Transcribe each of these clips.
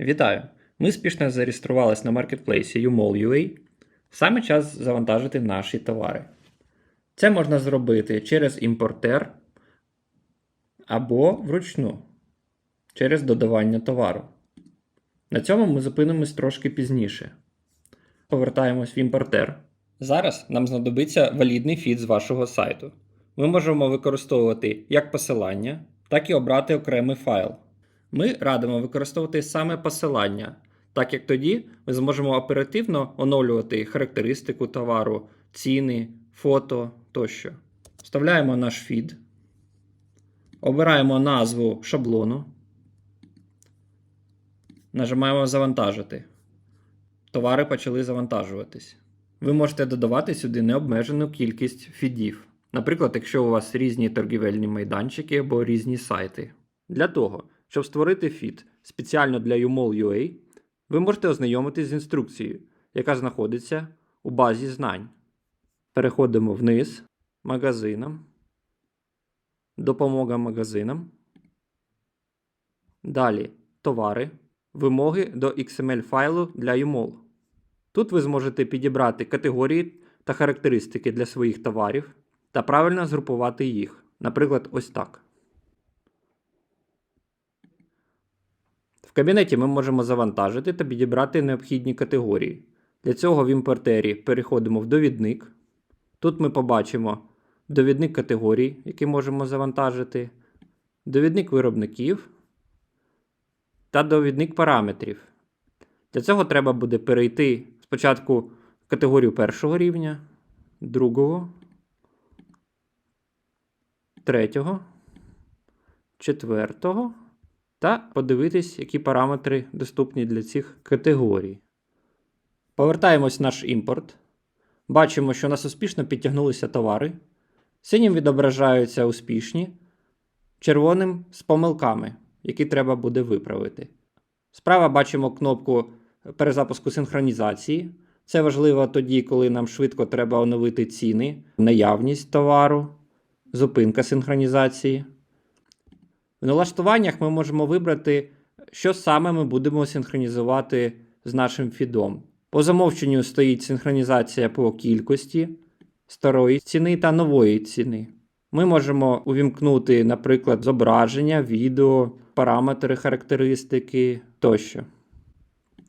Вітаю! Ми спішно зареєструвалися на маркетплейсі UMall.ua. Саме час завантажити наші товари. Це можна зробити через імпортер або вручну через додавання товару. На цьому ми зупинимось трошки пізніше. Повертаємось в імпортер. Зараз нам знадобиться валідний фід з вашого сайту. Ми можемо використовувати як посилання, так і обрати окремий файл. Ми радимо використовувати саме посилання, так як тоді ми зможемо оперативно оновлювати характеристику товару, ціни, фото тощо. Вставляємо наш фід, обираємо назву шаблону, нажимаємо Завантажити. Товари почали завантажуватись. Ви можете додавати сюди необмежену кількість фідів. Наприклад, якщо у вас різні торгівельні майданчики або різні сайти. Для того, щоб створити фід спеціально для UMall.ua, ви можете ознайомитись з інструкцією, яка знаходиться у базі знань. Переходимо вниз, магазинам, допомога магазинам. Далі товари, вимоги до XML файлу для UMall. Тут ви зможете підібрати категорії та характеристики для своїх товарів та правильно згрупувати їх. Наприклад, ось так. Кабінеті ми можемо завантажити та підібрати необхідні категорії. Для цього в імпортері переходимо в довідник. Тут ми побачимо довідник категорій, який можемо завантажити, довідник виробників та довідник параметрів. Для цього треба буде перейти спочатку категорію першого рівня, другого, третього, четвертого та подивитись, які параметри доступні для цих категорій. Повертаємось в наш імпорт. Бачимо, що у нас успішно підтягнулися товари. Синім відображаються успішні, червоним з помилками, які треба буде виправити. Справа бачимо кнопку перезапуску синхронізації. Це важливо тоді, коли нам швидко треба оновити ціни, наявність товару, зупинка синхронізації. В налаштуваннях ми можемо вибрати, що саме ми будемо синхронізувати з нашим фідом. По замовченню стоїть синхронізація по кількості старої ціни та нової ціни. Ми можемо увімкнути, наприклад, зображення, відео, параметри, характеристики тощо.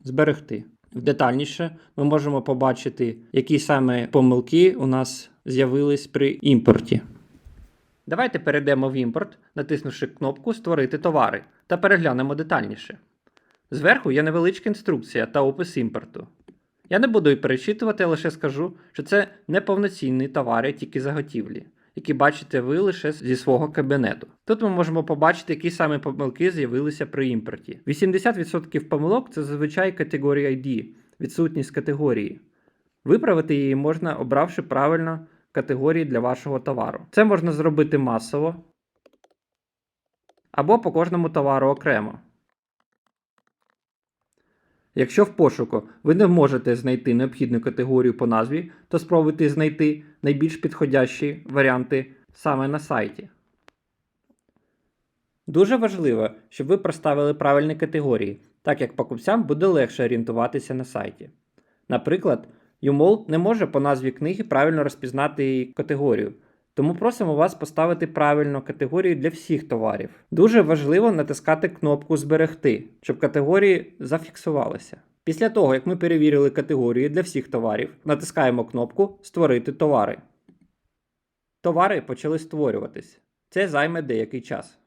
Зберегти. Детальніше ми можемо побачити, які саме помилки у нас з'явились при імпорті. Давайте перейдемо в імпорт, натиснувши кнопку Створити товари та переглянемо детальніше. Зверху є невеличка інструкція та опис імпорту. Я не буду її перечитувати, а лише скажу, що це неповноцінні товари, тільки заготівлі, які бачите ви лише зі свого кабінету. Тут ми можемо побачити, які саме помилки з'явилися при імпорті. 80% помилок це зазвичай категорія ID, відсутність категорії. Виправити її можна, обравши правильно категорії для вашого товару. Це можна зробити масово або по кожному товару окремо. Якщо в пошуку ви не можете знайти необхідну категорію по назві, то спробуйте знайти найбільш підходящі варіанти саме на сайті. Дуже важливо, щоб ви проставили правильні категорії, так як покупцям буде легше орієнтуватися на сайті. Наприклад, UMall не може по назві книги правильно розпізнати її категорію, тому просимо вас поставити правильну категорію для всіх товарів. Дуже важливо натискати кнопку Зберегти, щоб категорії зафіксувалися. Після того, як ми перевірили категорії для всіх товарів, натискаємо кнопку Створити товари. Товари почали створюватись. Це займе деякий час.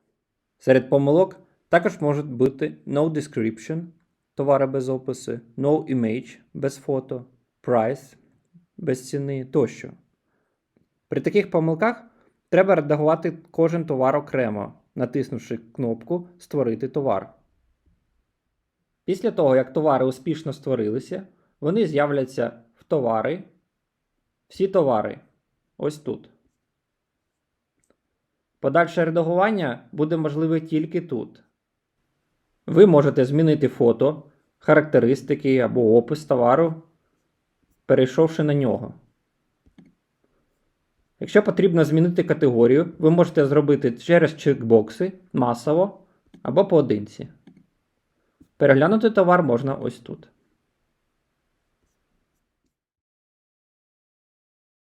Серед помилок також можуть бути No Description, товари без опису, No Image без фото, Price без ціни тощо. При таких помилках треба редагувати кожен товар окремо, натиснувши кнопку Створити товар. Після того, як товари успішно створилися, вони з'являться в товари. Всі товари. Ось тут. Подальше редагування буде можливе тільки тут. Ви можете змінити фото, характеристики або опис товару, перейшовши на нього. Якщо потрібно змінити категорію, ви можете зробити через чекбокси масово або поодинці. Переглянути товар можна ось тут.